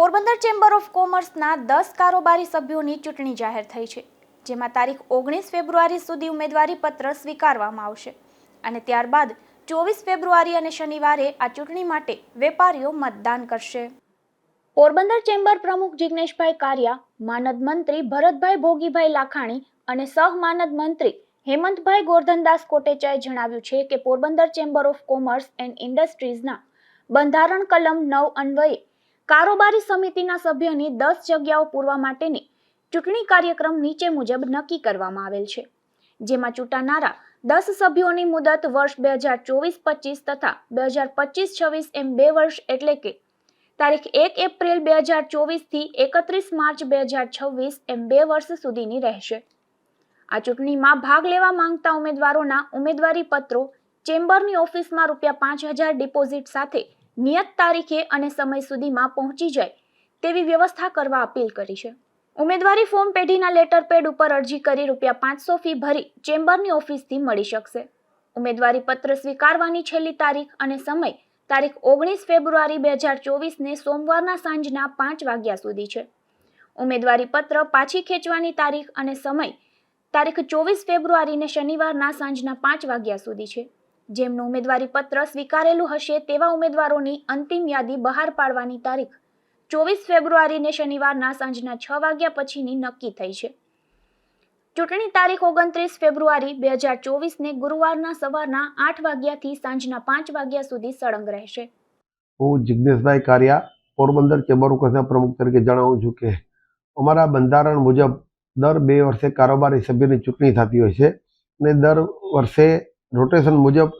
Porbandar chamber of કોમર્સના દસ કારોબારી સભ્યોની ચૂંટણી જાહેર થઈ છે, જેમાં તારીખ ઓગણીસ ફેબ્રુઆરી સુધી ઉમેદવારી પત્ર સ્વીકારવામાં આવશે અને ત્યારબાદ ચોવીસ ફેબ્રુઆરી અને શનિવારે આ ચૂંટણી માટે વેપારીઓ મતદાન કરશે. પોરબંદર ચેમ્બર પ્રમુખ જિગ્નેશભાઈ કારિયા, માનદ મંત્રી ભરતભાઈ ભોગીભાઈ લાખાણી અને સહ માનદ મંત્રી હેમંતભાઈ ગોરધનદાસ કોટેચાએ જણાવ્યું છે કે Porbandar chamber of commerce and ઇન્ડસ્ટ્રીઝના બંધારણ કલમ નવ અન્વયે કારોબારી સમિતિના સભ્યોની દસ જગ્યાઓ પૂરવા માટેની ચૂંટણી કાર્યક્રમ નીચે મુજબ નક્કી કરવામાં આવેલ છે. જેમાં ચૂંટાનારા દસ સભ્યોની મુદત વર્ષ બે હજાર ચોવીસ પચીસ તથા બે હજાર પચીસ છવ્વીસ એમ બે વર્ષ એટલે કે તારીખ એક એપ્રિલ બે હજાર ચોવીસથી એકત્રીસ માર્ચ બે હજાર છવ્વીસ એમ બે વર્ષ સુધીની રહેશે. આ ચૂંટણીમાં ભાગ લેવા માંગતા ઉમેદવારોના ઉમેદવારી પત્રો ચેમ્બરની ઓફિસમાં રૂપિયા પાંચ હજાર ડિપોઝિટ સાથે નિયત તારીખે અને સમય સુધીમાં પહોંચી જાય તેવી વ્યવસ્થા કરવા અપીલ કરી છે. ઉમેદવારી ફોર્મ પેઢીના લેટર પેડ ઉપર અરજી કરી રૂપિયા પાંચસો ફી ભરી ચેમ્બરની ઓફિસથી મળી શકશે. ઉમેદવારી પત્ર સ્વીકારવાની છેલ્લી તારીખ અને સમય તારીખ ઓગણીસ ફેબ્રુઆરી બે હજાર ચોવીસને સોમવારના સાંજના પાંચ વાગ્યા સુધી છે. ઉમેદવારી પત્ર પાછી ખેંચવાની તારીખ અને સમય તારીખ ચોવીસ ફેબ્રુઆરીને શનિવારના સાંજના પાંચ વાગ્યા સુધી છે. જેમનું ઉમેદવારી પત્ર સ્વીકારેલું હશે તેવા ઉમેદવારોની અંતિમ યાદી બહાર પાડવાની તારીખ ચોવીસ ફેબ્રુઆરીને શનિવારના સાંજના છ વાગ્યા પછીની નક્કી થઈ છે. ચૂંટણી તારીખ ઓગણત્રીસ ફેબ્રુઆરી બે હજાર ચોવીસને ગુરુવારના સવારના આઠ વાગ્યાથી સાંજના પાંચ વાગ્યા સુધી સળંગ રહેશે. હું જિજ્ઞેશભાઈ કારિયા, પોરબંદર ચેમ્બર ઓફ પ્રમુખ તરીકે જણાવું છું કે અમારા બંધારણ મુજબ દર બે વર્ષે કારોબારી સભ્યની ચૂંટણી થતી હોય છે અને દર વર્ષે રોટેશન મુજબ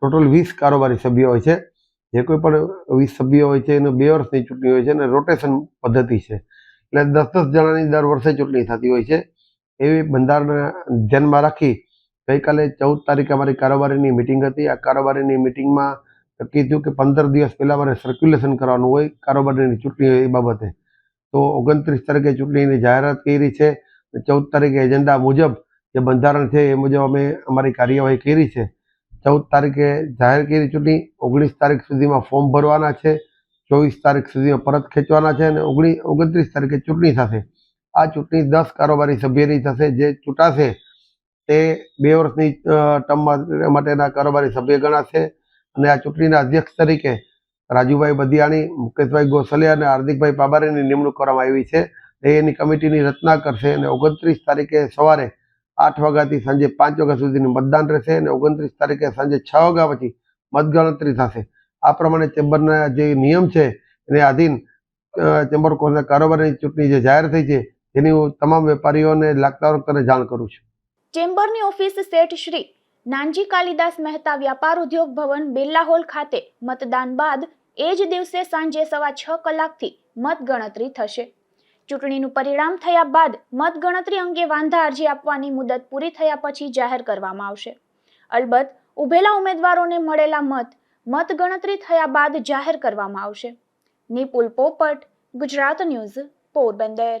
ટોટલ વીસ કારોબારી સભ્યો હોય છે. જે કોઈ પણ વીસ સભ્યો હોય છે, એને બે વર્ષની ચૂંટણી હોય છે અને રોટેશન પદ્ધતિ છે. એટલે દસ દસ જણાની દર વર્ષે ચૂંટણી થતી હોય છે. એવી બંધારણ ધ્યાનમાં રાખી ગઈકાલે ચૌદ તારીખે અમારી કારોબારીની મિટિંગ હતી. આ કારોબારીની મિટિંગમાં નક્કી થયું કે પંદર દિવસ પહેલાં મારે સર્ક્યુલેશન કરવાનું હોય કારોબારીની ચૂંટણી હોય એ બાબતે. તો ઓગણત્રીસ તારીખે ચૂંટણીની જાહેરાત કરી છે. ચૌદ તારીખે એજન્ડા મુજબ જે બંધારણ છે એ મુજબ અમે અમારી કાર્યવાહી કરી છે. ચૌદ તારીખે જાહેર કરી ચૂંટણી, ઓગણીસ તારીખ સુધીમાં ફોર્મ ભરવાના છે, ચોવીસ તારીખ સુધીમાં પરત ખેંચવાના છે અને ઓગણીસ ઓગણત્રીસ તારીખે ચૂંટણી થશે. આ ચૂંટણી દસ કારોબારી સભ્યની થશે, જે ચૂંટાશે તે બે વર્ષની ટર્મમાં માટેના કારોબારી સભ્ય ગણાશે. અને આ ચૂંટણીના અધ્યક્ષ તરીકે રાજુભાઈ બધિયાણી મુકેશભાઈ ગોસલે અને હાર્દિકભાઈ પાબારીની નિમણૂક કરવામાં આવી છે. એ એની કમિટીની રચના કરશે અને ઓગણત્રીસ તારીખે સવારે આઠ વાગ્યાથી સાંજે પાંચ વાગ્યા સુધીનું મતદાન રહેશે અને ઓગણત્રીસ તારીખે સાંજે છ વાગ્યા પછી મતગણતરી થશે. આ પ્રમાણે ચેમ્બરના જે નિયમ છે, એને આધીન ચેમ્બર કોર્ટના કારોબારની ચૂંટણી જે જાહેર થઈ છે, એની હું તમામ વેપારીઓને લાગતા વખતે જાણ કરું છું. ચેમ્બરની ઓફિસ શેઠ શ્રી નાનજી કાલિદાસ મહેતા વ્યાપાર ઉદ્યોગ ભવન બિરલા હોલ ખાતે મતદાન બાદ એ જ દિવસે સાંજે સવા છ કલાકથી મતગણતરી થશે. ચૂંટણીનું પરિણામ થયા બાદ મતગણતરી અંગે વાંધા અરજી આપવાની મુદત પૂરી થયા પછી જાહેર કરવામાં આવશે. અલબત્ત, ઉભેલા ઉમેદવારોને મળેલા મત મતગણતરી થયા બાદ જાહેર કરવામાં આવશે. નિપુલ પોપટ, ગુજરાત ન્યૂઝ, પોરબંદર.